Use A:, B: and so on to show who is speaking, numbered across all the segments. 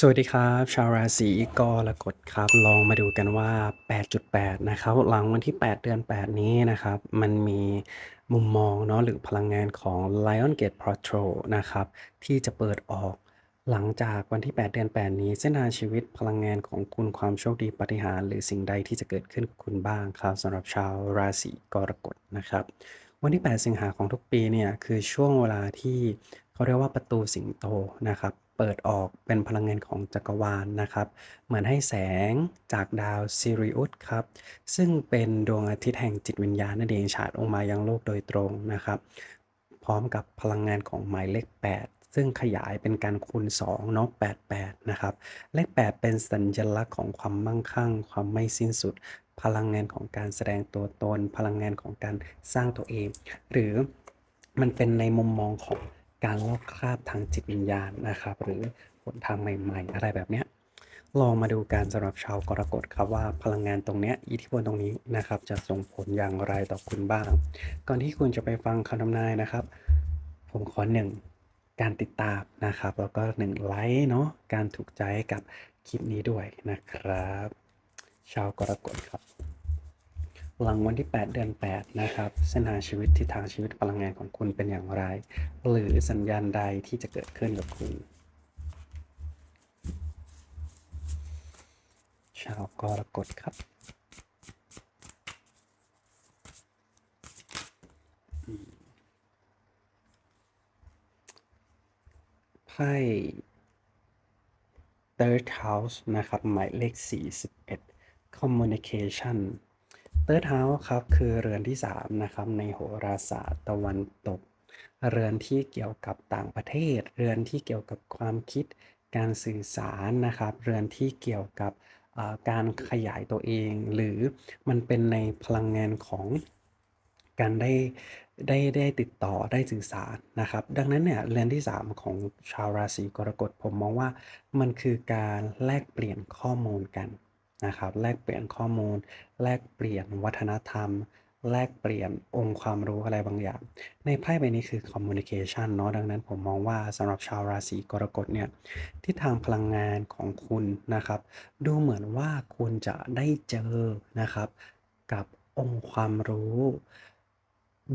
A: สวัสดีครับ ชาวราศีกรกฎครับ ลองมาดูกันว่า 8.8 นะครับ หลังวันที่ 8 เดือน 8 นี้นะครับ มันมีมุมมองเนาะหรือพลังงานของ Lion Gate Portal นะครับ ที่จะเปิดออกหลังจากวันที่ 8 เดือน 8 นี้เส้นทางชีวิตพลังงานของคุณความโชคดีปฏิหารหรือสิ่งใดที่จะเกิดขึ้นกับคุณบ้างครับสำหรับชาวราศีกรกฎนะครับ วันที่ 8 สิงหาของทุกปีเนี่ยคือช่วงเวลาที่ เขาเรียกว่าประตูสิงโตนะครับ เปิดออกเป็นพลังงานของจักรวาลนะครับ เหมือนให้แสงจากดาวซิริอุสครับ ซึ่งเป็นดวงอาทิตย์แห่งจิตวิญญาณนั่นเองฉายลงมายังโลกโดยตรงนะครับ พร้อมกับพลังงานของหมายเลข 8ซึ่งขยายเป็นการคูณ2เนาะ88 นะครับ เลข 8 เป็นสัญลักษณ์ของความมั่งคั่ง ความไม่สิ้นสุด พลังงานของการแสดงตัวตน พลังงานของการสร้างตัวเอง หรือมันเป็นในมุมมองของ การลอกคราบทางจิตวิญญาณนะครับ หรือหนทางใหม่ๆ อะไรแบบเนี้ยลองมาดูการสำหรับชาวกรกฎครับว่าพลังงานตรงเนี้ยอิทธิพลตรงนี้นะครับ จะส่งผลอย่างไรต่อคุณบ้าง ก่อนที่คุณจะไปฟังคำทำนายนะครับ ผมขอหนึ่งการติดตามนะครับ แล้วก็หนึ่งไลค์เนาะการถูกใจกับคลิปนี้ด้วยนะครับ ชาวกรกฎครับ หลังวันที่ 8 เดือน 8 นะครับ เส้นทางชีวิตทิศทางชีวิตพลังงานของคุณเป็นอย่างไร หรือสัญญาณใดที่จะเกิดขึ้นกับคุณ ชาวกรกฎครับ ไพ่ Third House นะครับ หมายเลข 41 Communication Third House ครับคือเรือนที่3นะครับในโหราศาสตร์ตะวันตก เรือนที่เกี่ยวกับต่างประเทศ เรือนที่เกี่ยวกับความคิดการสื่อสารนะครับ เรือนที่เกี่ยวกับการขยายตัวเอง หรือมันเป็นในพลังงานของการได้ได้ได้ติดต่อได้สื่อสารนะครับ ดังนั้นเนี่ยเรือนที่ 3 ของชาวราศีกรกฎผมมองว่ามันคือการแลกเปลี่ยนข้อมูลกัน นะครับ แลกเปลี่ยนข้อมูล แลกเปลี่ยนวัฒนธรรม แลกเปลี่ยนองค์ความรู้อะไรบางอย่าง ในไพ่ใบนี้คือ communication เนาะดังนั้นผมมองว่าสำหรับชาวราศีกรกฎเนี่ยทิศทางพลังงานของคุณนะครับ ดูเหมือนว่าคุณจะได้เจอนะครับกับองค์ความรู้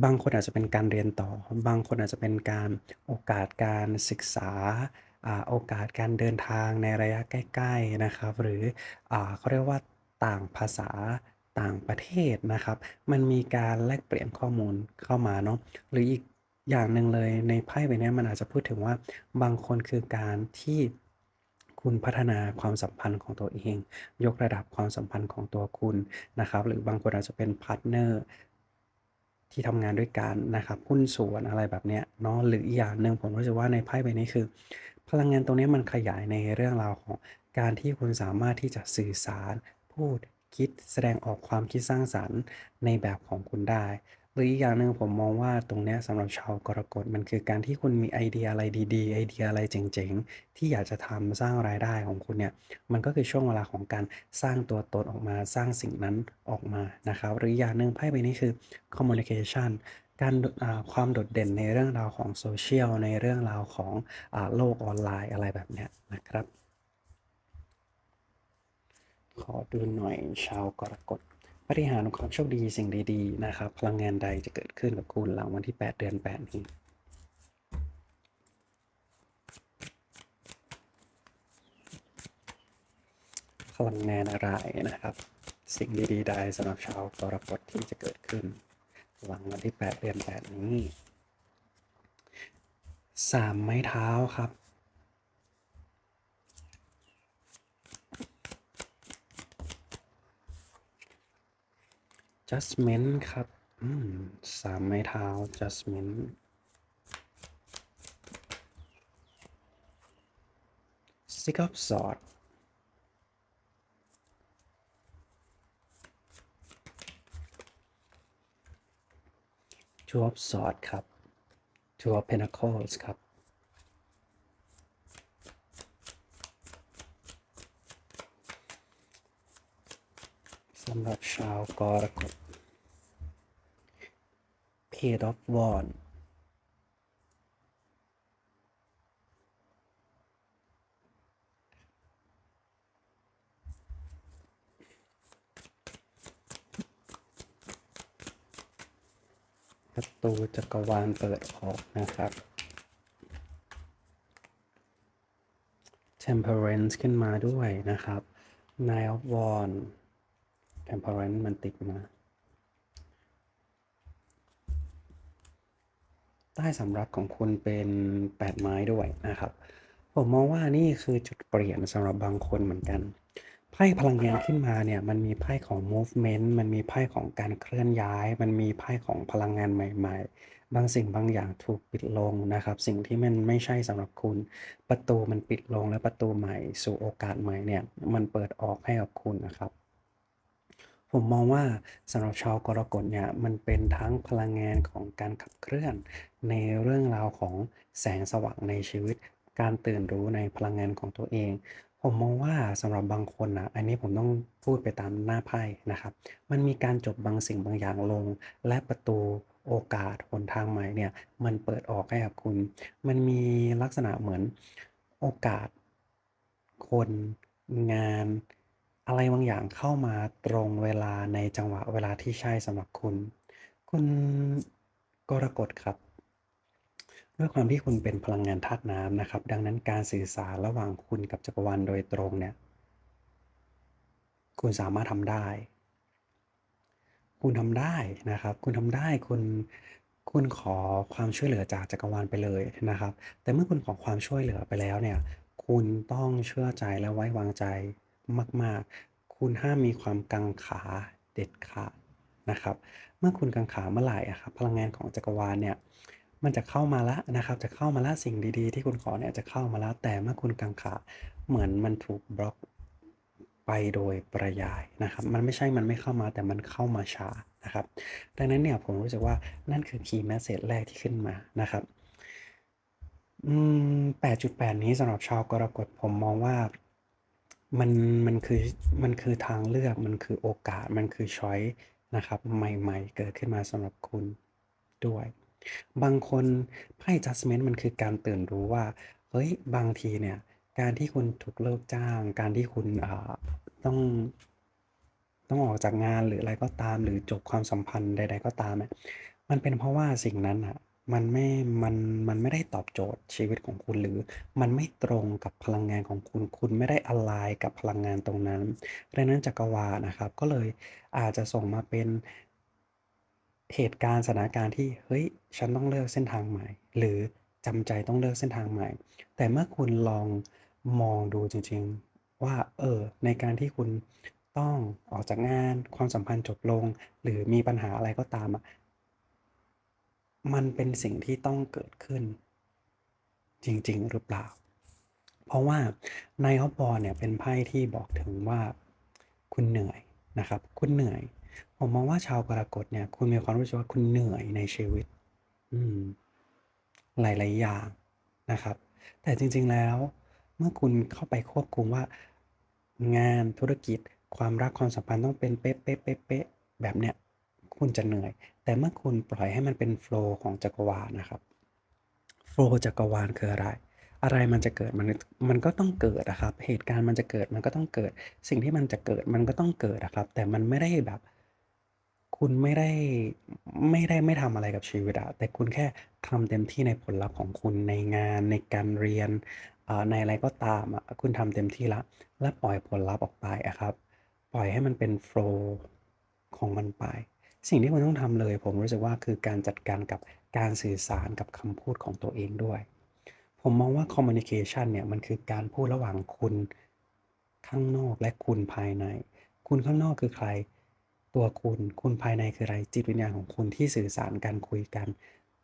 A: บางคนอาจจะเป็นการเรียนต่อ บางคนอาจจะเป็นการโอกาสการศึกษาอ่า โอกาสการเดินทางในระยะใกล้ ๆนะครับ หรืออเขาเรียกว่าต่างภาษาต่างประเทศนะครับ มันมีการแลกเปลี่ยนข้อมูลเข้ามาเนาะหรืออีกอย่างหนึ่งเลยในไพ่ใบนี้มันอาจจะพูดถึงว่าบางคนคือการที่คุณพัฒนาความสัมพันธ์ของตัวเอง ยกระดับความสัมพันธ์ของตัวคุณนะครับ หรือบางคนอาจจะเป็นพาร์ทเนอร์ ที่ทำงานด้วยกันนะครับหุ้นส่วนอะไรแบบเนี้ยเนาะหรืออีกอย่างหนึ่งผมรู้สึกว่าในไพ่ใบนี้คือ พลังงานตรงนี้มันขยายในเรื่องราวของการที่คุณสามารถที่จะสื่อสาร พูดคิดแสดงออกความคิดสร้างสรรค์ในแบบของคุณได้ หรืออีกอย่างหนึ่งผมมองว่าตรงเนี้ยสำหรับชาวกรกฎมันคือการที่คุณมีไอเดียอะไรดีๆ ไอเดียอะไรเจ๋งๆ ที่อยากจะทำสร้างรายได้ของคุณเนี่ยมันก็คือช่วงเวลาของการสร้างตัวตนออกมาสร้างสิ่งนั้นออกมานะครับ หรืออีกอย่างหนึ่งไพ่ใบนี้คือ communication การความโดดเด่นในเรื่องราวของโซเชียลในเรื่องราวของอโลกออนไลน์อะไรแบบเนี้ยนะครับ ขอดูหน่อยชาวกรกฎ ปฏิหารของความโชคดีสิ่งดีๆนะครับ พลังงานใดจะเกิดขึ้นกับคุณหลังวันที่ 8 เดือน8นี้พลังงานอะไรนะครับ สิ่งดีๆใดสำหรับชาวกรกฎที่จะเกิดขึ้น หลังวันที่ 8 เดือน 8 นี้สามไม้เท้าครับ judgment ครับอืมสามไม้เท้า judgment six of sword two of sword ครับ two of pentacles ครับสำหรับชาวกรกฎ Decade of War ประตูจักรวาลเปิดออกนะครับ Temperance ขึ้นมาด้วยนะครับ Nile of War Temperance มันติดมา ต้สำรับของคุณเป็นแปดไม้ด้วยนะครับ ผมมองว่านี่คือจุดเปลี่ยนสำหรับบางคนเหมือนกันไพ่พลังงานขึ้นมาเนี่ยมันมีไพ่ของ movement มันมีไพ่ของการเคลื่อนย้าย มันมีไพ่ของพลังงานใหม่ ๆ บางสิ่งบางอย่างถูกปิดลงนะครับ สิ่งที่มันไม่ใช่สำหรับคุณ ประตูมันปิดลงและประตูใหม่ สู่โอกาสใหม่เนี่ยมันเปิดออกให้กับคุณนะครับ ผมมองว่าสำหรับชาวกรกฎเนี่ยมันเป็นทั้งพลังงานของการขับเคลื่อน ในเรื่องราวของแสงสว่างในชีวิต การตื่นรู้ในพลังงานของตัวเอง ผมมองว่าสำหรับบางคนนะอันนี้ผมต้องพูดไปตามหน้าไพ่นะครับ มันมีการจบบางสิ่งบางอย่างลง และประตูโอกาสหนทางใหม่เนี่ยมันเปิดออกให้กับคุณ มันมีลักษณะเหมือนโอกาส คนงาน อะไรบางอย่างเข้ามาตรงเวลาในจังหวะเวลาที่ใช่สำหรับคุณ คุณกรกฎครับ ด้วยความที่คุณเป็นพลังงานธาตุน้ำนะครับ ดังนั้นการสื่อสารระหว่างคุณกับจักรวาลโดยตรงเนี่ย คุณสามารถทำได้ คุณทำได้นะครับ คุณทำได้คุณคุณขอความช่วยเหลือจากจักรวาลไปเลยนะครับ แต่เมื่อคุณขอความช่วยเหลือไปแล้วเนี่ย คุณต้องเชื่อใจและไว้วางใจ มาก ๆ คุณห้ามมีความกังขาเด็ดขาดนะครับ เมื่อคุณกังขาเมื่อไหร่อะครับพลังงานของจักรวาลเนี่ยมันจะเข้ามาล้วนะครับ จะเข้ามาล้วสิ่งดีๆ ที่คุณขอเนี่ยจะเข้ามาล้วแต่เมื่อคุณกังขาเหมือนมันถูกบล็อกไปโดยปริยายนะครับ มันไม่ใช่มันไม่เข้ามาแต่มันเข้ามาช้านะครับ ดังนั้นเนี่ยผมรู้สึกว่านั่นคือ key message แรกที่ขึ้นมานะครับอืม8.8นี้สำหรับชาวกรกฎผมมองว่า มันมันคือมันคือทางเลือกมันคือโอกาสมันคือช้อยนะครับ ใหม่ๆ เกิดขึ้นมาสำหรับคุณด้วย บางคนไพ่ judgment มันคือการตื่นรู้ว่าเฮ้ยบางทีเนี่ยการที่คุณถูกเลิกจ้าง การที่คุณอ่าต้องต้องออกจากงานหรืออะไรก็ตาม หรือจบความสัมพันธ์ใด ๆ ก็ตาม มันเป็นเพราะว่าสิ่งนั้นอะ มันไม่ มัน มันไม่ได้ตอบโจทย์ชีวิตของคุณหรือ มันไม่ตรงกับพลังงานของคุณ คุณไม่ได้ align กับพลังงานตรงนั้นดังนั้นจักรวาลนะครับ ก็เลยอาจจะส่งมาเป็นเหตุการณ์สถานการณ์ที่ เฮ้ย ฉันต้องเลือกเส้นทางใหม่ หรือจำใจต้องเลือกเส้นทางใหม่ แต่เมื่อคุณลองมองดูจริงๆ ว่า เออ ในการที่คุณต้องออกจากงาน ความสัมพันธ์จบลง หรือมีปัญหาอะไรก็ตามอะ มันเป็นสิ่งที่ต้องเกิดขึ้น จริง ๆ หรือเปล่า เพราะว่า Knight of Wands เนี่ยเป็นไพ่ที่บอกถึงว่าคุณเหนื่อยนะครับ คุณเหนื่อย ผมมองว่าชาวกรกฎเนี่ย คุณมีความรู้สึกว่าคุณเหนื่อยในชีวิต อืม หลายๆอย่างนะครับ แต่จริง ๆแล้วเมื่อคุณเข้าไปควบคุมว่า งานธุรกิจ ความรักความสัมพันธ์ต้องเป็นเป๊ะๆๆๆแบบเนี้ย คุณจะเหนื่อย แต่เมื่อคุณปล่อยให้มันเป็นโฟล์ของจักรวาลนะครับโฟล์จักรวาลคืออะไร อะไรมันจะเกิดมันมันก็ต้องเกิดอะครับ เหตุการณ์มันจะเกิดมันก็ต้องเกิด สิ่งที่มันจะเกิดมันก็ต้องเกิดอะครับ แต่มันไม่ได้แบบ คุณไม่ได้ไม่ได้ไม่ทำอะไรกับชีวิตอะแต่คุณแค่ทำเต็มที่ในผลลัพธ์ของคุณในงานในการเรียนในอะไรก็ตามอะคุณทำเต็มที่แล้วและปล่อยผลลัพธ์ออกไปอะครับ ปล่อยให้มันเป็นโฟล์ของมันไป สิ่งที่คุณต้องทำเลย ผมรู้สึกว่าคือการจัดการกับการสื่อสารกับคำพูดของตัวเองด้วย ผมมองว่า communication เนี่ยมันคือการพูดระหว่างคุณข้างนอกและคุณภายใน คุณข้างนอกคือใคร ตัวคุณ คุณภายในคืออะไร จิตวิญญาณของคุณที่สื่อสารกันคุยกัน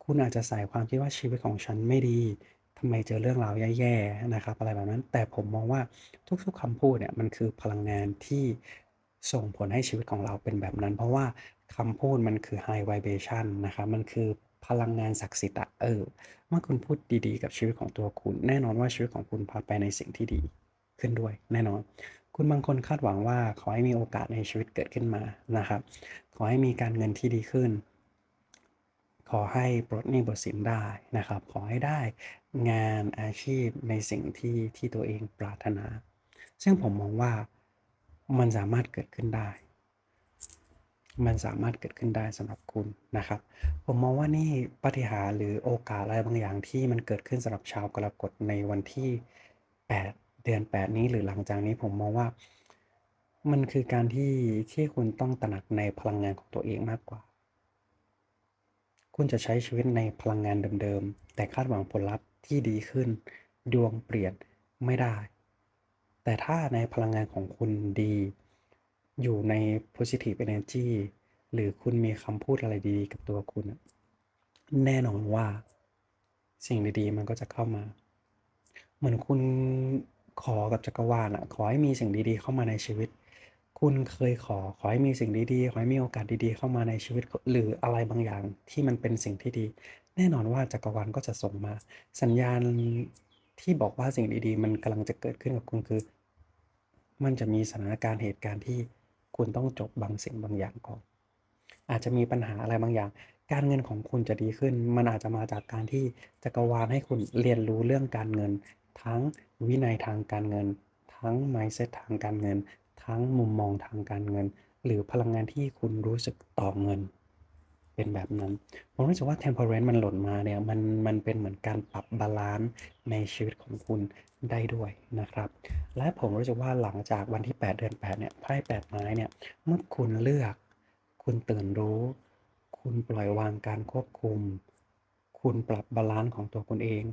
A: คุณอาจจะใส่ความคิดว่าชีวิตของฉันไม่ดีทำไมเจอเรื่องราวแย่ๆนะครับ อะไรแบบนั้น แต่ผมมองว่าทุกๆคำพูดเนี่ยมันคือพลังงานที่ส่งผลให้ชีวิตของเราเป็นแบบนั้น เพราะว่า คำพูดมันคือ high vibration นะครับ มันคือพลังงานศักดิ์สิทธิ์อะเออ เมื่อคุณพูดดีๆ กับชีวิตของตัวคุณ แน่นอนว่าชีวิตของคุณพาไปในสิ่งที่ดีขึ้นด้วย แน่นอน คุณบางคนคาดหวังว่าขอให้มีโอกาสในชีวิตเกิดขึ้นมานะครับ ขอให้มีการเงินที่ดีขึ้น ขอให้ปลดหนี้ปลดสินได้นะครับ ขอให้ได้งานอาชีพในสิ่งที่ที่ตัวเองปรารถนา ซึ่งผมมองว่ามันสามารถเกิดขึ้นได้ มันสามารถเกิดขึ้นได้สำหรับคุณนะครับ ผมมองว่านี่ปาฏิหาริย์หรือโอกาสอะไรบางอย่างที่มันเกิดขึ้นสำหรับชาวกรกฎในวันที่ 8 เดือน 8 นี้หรือหลังจากนี้ผมมองว่า มันคือการที่ที่คุณต้องตระหนักในพลังงานของตัวเองมากกว่า คุณจะใช้ชีวิตในพลังงานเดิมๆ แต่คาดหวังผลลัพธ์ที่ดีขึ้น ดวงเปลี่ยนไม่ได้ แต่ถ้าในพลังงานของคุณดี อยู่ใน positive energy หรือคุณมีคำพูดอะไรดีๆกับตัวคุณ แน่นอนว่า สิ่งดีๆ มันก็จะเข้ามา เหมือนคุณขอกับจักรวาลอะขอให้มีสิ่งดีๆ เข้ามาในชีวิต คุณเคยขอขอให้มีสิ่งดีๆ ขอให้มีโอกาสดีๆ เข้ามาในชีวิต หรืออะไรบางอย่างที่มันเป็นสิ่งที่ดี แน่นอนว่าจักรวาลก็จะส่งมา สัญญาณที่บอกว่าสิ่งดีๆ มันกำลังจะเกิดขึ้นกับคุณคือ มันจะมีสถานการณ์เหตุการณ์ที่ คุณต้องจบบางสิ่งบางอย่างก่อน อาจจะมีปัญหาอะไรบางอย่าง การเงินของคุณจะดีขึ้น มันอาจจะมาจากการที่จักรวาลให้คุณเรียนรู้เรื่องการเงิน ทั้งวินัยทางการเงิน ทั้ง mindset ทางการเงิน ทั้งมุมมองทางการเงิน หรือพลังงานที่คุณรู้สึกต่อเงิน เป็นแบบนั้นผมรู้สึกว่า temperance มันหล่นมาเนี่ยมันมันเป็นเหมือนการปรับบาลานซ์ในชีวิตของคุณได้ด้วยนะครับ และผมรู้สึกว่าหลังจากวันที่ 8 เดือน 8 เนี่ยไพ่8ไม้เนี่ยเมื่อคุณเลือก คุณตื่นรู้ คุณปล่อยวางการควบคุม คุณปรับบาลานซ์ของตัวคุณเอง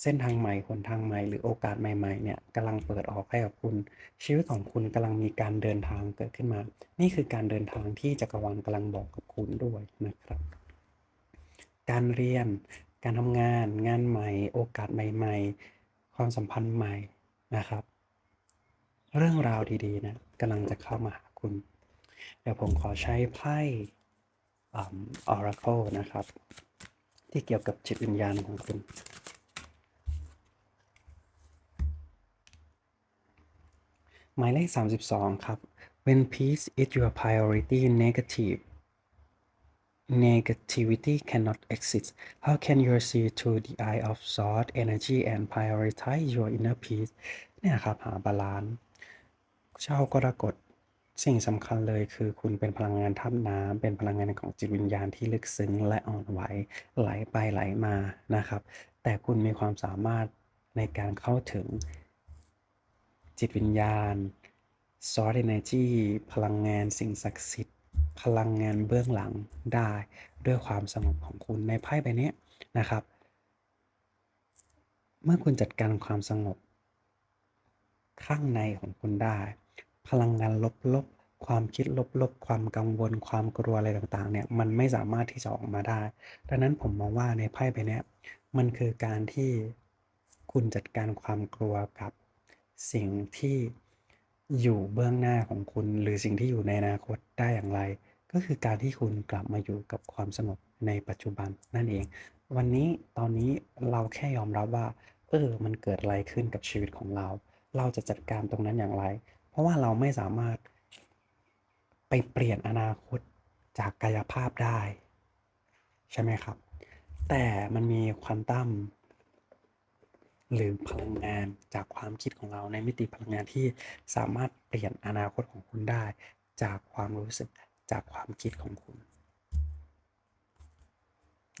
A: เส้นทางใหม่หนทางใหม่หรือโอกาสใหม่ๆเนี่ยกำลังเปิดออกให้กับคุณ ชีวิตของคุณกำลังมีการเดินทางเกิดขึ้นมา นี่คือการเดินทางที่จักรวาลกำลังบอกกับคุณด้วยนะครับ การเรียน การทำงาน งานใหม่ โอกาสใหม่ ๆ ความสัมพันธ์ใหม่นะครับ เรื่องราวดีๆนะกำลังจะเข้ามาหาคุณ เดี๋ยวผมขอใช้ไพ่ออราเคิลนะครับ ที่เกี่ยวกับจิตวิญญาณของคุณ หมายเลข 32 ครับ When peace is your priority negative negativity cannot exist how can you see through the eye of thought energy and prioritize your inner peace เนี่ยครับ หาบาลานซ์ชาวกรกฎสิ่งสำคัญเลยคือคุณเป็นพลังงานทับน้ำเป็นพลังงานของจิตวิญญาณที่ลึกซึ้งและอ่อนไหวไหลไปไหลมานะครับ แต่คุณมีความสามารถในการเข้าถึง จิตวิญญาณ Source Energy พลังงานสิ่งศักดิ์สิทธิ์ พลังงานเบื้องหลังได้ด้วยความสงบของคุณในไพ่ใบนี้นะครับ เมื่อคุณจัดการความสงบ ข้างในของคุณได้ พลังงานลบๆ ความคิดลบๆ ความกังวล ความกลัวอะไรต่างๆ เนี่ยมันไม่สามารถที่จะออกมาได้ ดังนั้นผมมองว่าในไพ่ใบนี้มันคือการที่คุณจัดการความกลัวกับ สิ่งที่อยู่เบื้องหน้าของคุณ หรือสิ่งที่อยู่ในอนาคตได้อย่างไร ก็คือการที่คุณกลับมาอยู่กับความสงบในปัจจุบันนั่นเอง วันนี้ตอนนี้เราแค่ยอมรับว่าเออมันเกิดอะไรขึ้นกับชีวิตของเรา เราจะจัดการตรงนั้นอย่างไร เพราะว่าเราไม่สามารถ ไปเปลี่ยนอนาคตจากกายภาพได้ ใช่ไหมครับ แต่มันมีควอนตัม หรือพลังงานจากความคิดของเราในมิติพลังงานที่สามารถเปลี่ยนอนาคตของคุณได้ จากความรู้สึกจากความคิดของคุณ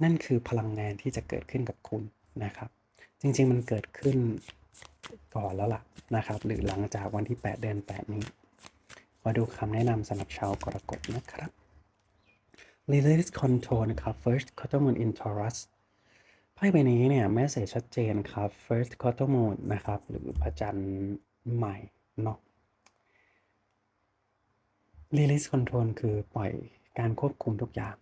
A: นั่นคือพลังงานที่จะเกิดขึ้นกับคุณนะครับ จริงๆมันเกิดขึ้นก่อนแล้วล่ะนะครับ หรือหลังจากวันที่ 8 เดือน8 นี้มาดูคำแนะนำสำหรับชาวกรกฎนะครับ Release Control นะครับ First Quarter Moon in Taurus ไพ่ใบนี้เนี่ยแมสเซจชัดเจนครับ first quarter moon นะครับ หรือพระจันทร์ใหม่เนาะ release control คือปล่อยการควบคุมทุกอย่าง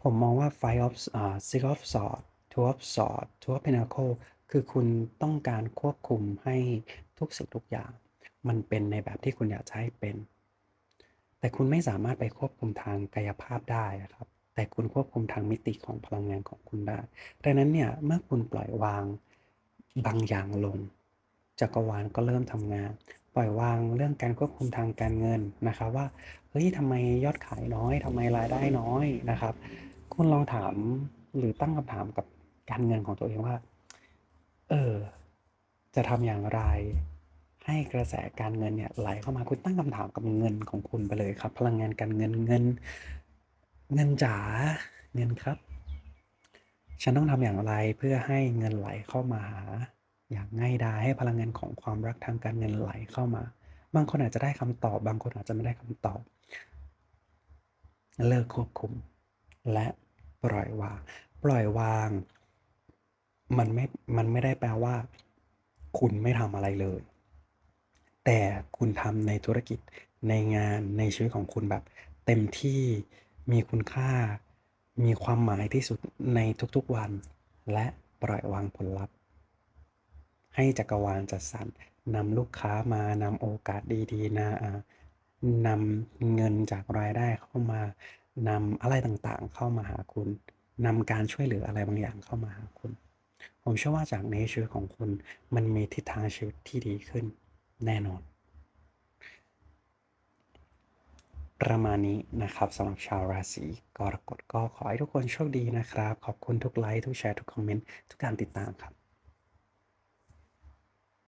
A: ผมมองว่า five of อ่า six of sword two of sword two of pentacle คือคุณต้องการควบคุมให้ทุกสิ่งทุกอย่าง มันเป็นในแบบที่คุณอยากจะให้เป็น แต่คุณไม่สามารถไปควบคุมทางกายภาพได้นะครับ แต่คุณควบคุมทางมิติของพลังงานของคุณได้ ดังนั้นเนี่ยเมื่อคุณปล่อยวางบางอย่างลง จักรวาลก็เริ่มทำงาน ปล่อยวางเรื่องการควบคุมทางการเงินนะครับว่าเฮ้ยทำไมยอดขายน้อยทำไมรายได้น้อยนะครับ คุณลองถามหรือตั้งคำถามกับการเงินของตัวเองว่า เออ จะทำอย่างไรให้กระแสการเงินเนี่ยไหลเข้ามาคุณตั้งคำถามกับเงินของคุณไปเลยครับ พลังงานการเงินเงิน เงินจ๋าเงินครับ ฉันต้องทำอย่างไรเพื่อให้เงินไหลเข้ามาหา อย่างง่ายดายให้พลังงานของความรักทางการเงินไหลเข้ามา บางคนอาจจะได้คำตอบ บางคนอาจจะไม่ได้คำตอบ เลิกควบคุม และปล่อยวาง ปล่อยวาง มันไม่ มันไม่ได้แปลว่า คุณไม่ทำอะไรเลย แต่คุณทำในธุรกิจในงานในชีวิตของคุณแบบเต็มที่ มีคุณค่า มีความหมายที่สุดในทุกๆวัน และปล่อยวางผลลัพธ์ ให้จักรวาลจัดสรรนำลูกค้ามานำโอกาสดีๆนาอ่านำเงินจากรายได้เข้ามานำอะไรต่างๆ เข้ามาหาคุณนำการช่วยเหลืออะไรบางอย่างเข้ามาหาคุณ ผมเชื่อว่าจากนี้ชีวิตของคุณ มันมีทิศทางชีวิตที่ดีขึ้น แน่นอน ประมาณนี้นะครับสำหรับชาวราศีกรกฎก็ขอให้ทุกคนโชคดีนะครับ ขอบคุณทุกไลค์ทุกแชร์ทุกคอมเมนต์ทุกการติดตามครับ